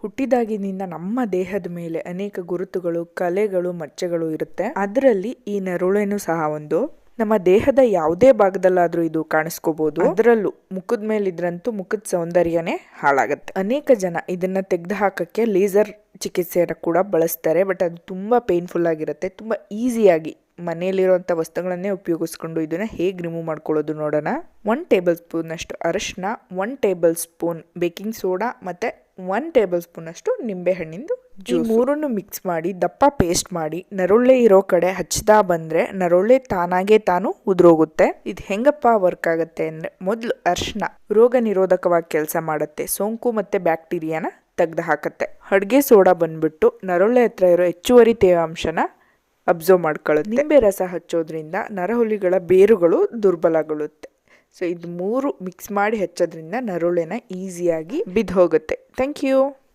ಹುಟ್ಟಿದಾಗಿನಿಂದ ನಮ್ಮ ದೇಹದ ಮೇಲೆ ಅನೇಕ ಗುರುತುಗಳು, ಕಲೆಗಳು, ಮಚ್ಚೆಗಳು ಇರುತ್ತೆ. ಅದರಲ್ಲಿ ಈ ನೆರುಳೇನು ಸಹ ಒಂದು. ನಮ್ಮ ದೇಹದ ಯಾವುದೇ ಭಾಗದಲ್ಲಾದ್ರೂ ಇದು ಕಾಣಿಸ್ಕೋಬಹುದು ಅದರಲ್ಲೂ ಮುಖದ ಮೇಲೆ ಇದ್ರಂತೂ ಮುಖದ ಸೌಂದರ್ಯನೇ ಹಾಳಾಗತ್ತೆ. ಅನೇಕ ಜನ ಇದನ್ನ ತೆಗೆದು ಹಾಕಕ್ಕೆ ಲೇಸರ್ ಚಿಕಿತ್ಸೆಯನ್ನು ಕೂಡ ಬಳಸ್ತಾರೆ. ಬಟ್ ಅದು ತುಂಬಾ ಪೇನ್ಫುಲ್ ಆಗಿರುತ್ತೆ. ತುಂಬಾ ಈಸಿಯಾಗಿ ಮನೆಯಲ್ಲಿರುವಂಥ ವಸ್ತುಗಳನ್ನೇ ಉಪಯೋಗಿಸ್ಕೊಂಡು ಇದನ್ನು ಹೇಗೆ ರಿಮೂವ್ ಮಾಡ್ಕೊಳ್ಳೋದು ನೋಡೋಣ. ಒನ್ ಟೇಬಲ್ ಸ್ಪೂನಷ್ಟು ಅರಶಿನ one tablespoon baking soda ಮತ್ತು ಒನ್ ಟೇಬಲ್ ಸ್ಪೂನಷ್ಟು ನಿಂಬೆಹಣ್ಣಿಂದು ನಿಂಬೆ ಹಣ್ಣಿಂದು ಈ ಮೂರನ್ನು ಮಿಕ್ಸ್ ಮಾಡಿ ದಪ್ಪ ಪೇಸ್ಟ್ ಮಾಡಿ ನರುಳ್ಳೆ ಇರೋ ಕಡೆ ಹಚ್ತಾ ಬಂದರೆ ನರುಳ್ಳೆ ತಾನಾಗೆ ತಾನು ಉದುರೋಗುತ್ತೆ. ಇದು ಹೆಂಗಪ್ಪ ವರ್ಕ್ ಆಗುತ್ತೆ ಅಂದರೆ ಮೊದಲು ಅರ್ಶಿನ ರೋಗ ನಿರೋಧಕವಾಗಿ ಕೆಲಸ ಮಾಡುತ್ತೆ. ಸೋಂಕು ಮತ್ತು ಬ್ಯಾಕ್ಟೀರಿಯಾನ ತೆಗೆದು ಹಾಕುತ್ತೆ. ಅಡುಗೆ ಸೋಡಾ ಬಂದ್ಬಿಟ್ಟು ನರುಳ್ಳೆ ಹತ್ರ ಇರೋ ಹೆಚ್ಚುವರಿ ತೇವಾಂಶನ ಅಬ್ಸರ್ವ್ ಮಾಡ್ಕೊಳ್ಳುತ್ತೆ. ನಿಂಬೆ ರಸ ಹಚ್ಚೋದ್ರಿಂದ ನರಹುಲಿಗಳ ಬೇರುಗಳು ದುರ್ಬಲಗೊಳ್ಳುತ್ತೆ. ಸೊ ಇದು ಮೂರು ಮಿಕ್ಸ್ ಮಾಡಿ ಹಚ್ಚೋದ್ರಿಂದ ನರುಳೆನ ಈಸಿಯಾಗಿ ಬಿದ್ದು ಹೋಗುತ್ತೆ. Thank you